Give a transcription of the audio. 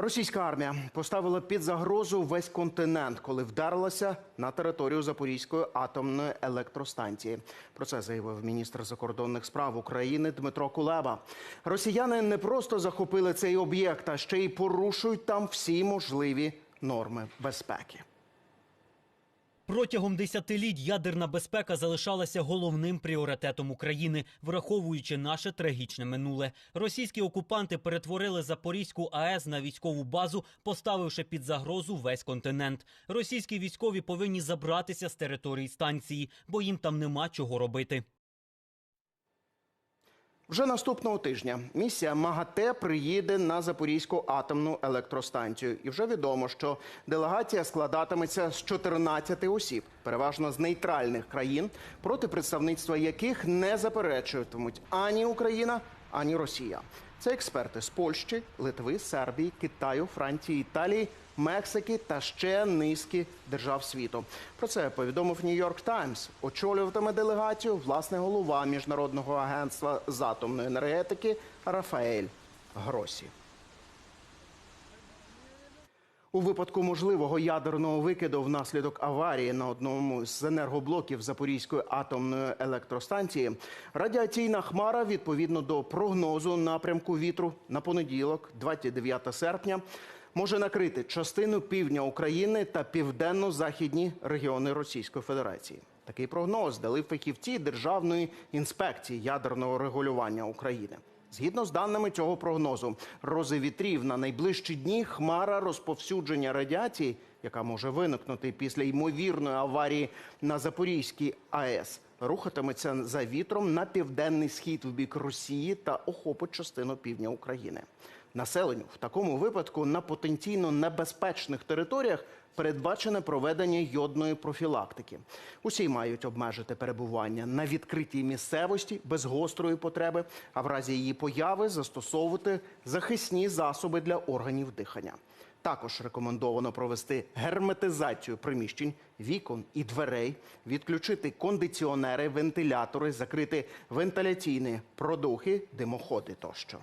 Російська армія поставила під загрозу весь континент, коли вдарилася на територію Запорізької атомної електростанції. Про це заявив міністр закордонних справ України Дмитро Кулеба. Росіяни не просто захопили цей об'єкт, а ще й порушують там всі можливі норми безпеки. Протягом десятиліть ядерна безпека залишалася головним пріоритетом України, враховуючи наше трагічне минуле. Російські окупанти перетворили Запорізьку АЕС на військову базу, поставивши під загрозу весь континент. Російські військові повинні забратися з території станції, бо їм там нема чого робити. Вже наступного тижня місія МАГАТЕ приїде на Запорізьку атомну електростанцію. І вже відомо, що делегація складатиметься з 14 осіб, переважно з нейтральних країн, проти представництва яких не заперечуватимуть ані Україна, ані Росія. Це експерти з Польщі, Литви, Сербії, Китаю, Франції, Італії, Мексики та ще низки держав світу. Про це повідомив Нью-Йорк Таймс. Очолюватиме делегацію власне голова міжнародного агентства з атомної енергетики Рафаель Гросі. У випадку можливого ядерного викиду внаслідок аварії на одному з енергоблоків Запорізької атомної електростанції радіаційна хмара відповідно до прогнозу напрямку вітру на понеділок, 29 серпня, може накрити частину півдня України та південно-західні регіони Російської Федерації. Такий прогноз дали фахівці Державної інспекції ядерного регулювання України. Згідно з даними цього прогнозу, рози вітрів на найближчі дні хмара розповсюдження радіації, яка може виникнути після ймовірної аварії на Запорізькій АЕС, рухатиметься за вітром на південний схід в бік Росії та охопить частину півдня України. Населенню в такому випадку на потенційно небезпечних територіях передбачене проведення йодної профілактики. Усі мають обмежити перебування на відкритій місцевості без гострої потреби, а в разі її появи застосовувати захисні засоби для органів дихання. Також рекомендовано провести герметизацію приміщень, вікон і дверей, відключити кондиціонери, вентилятори, закрити вентиляційні продухи, димоходи тощо.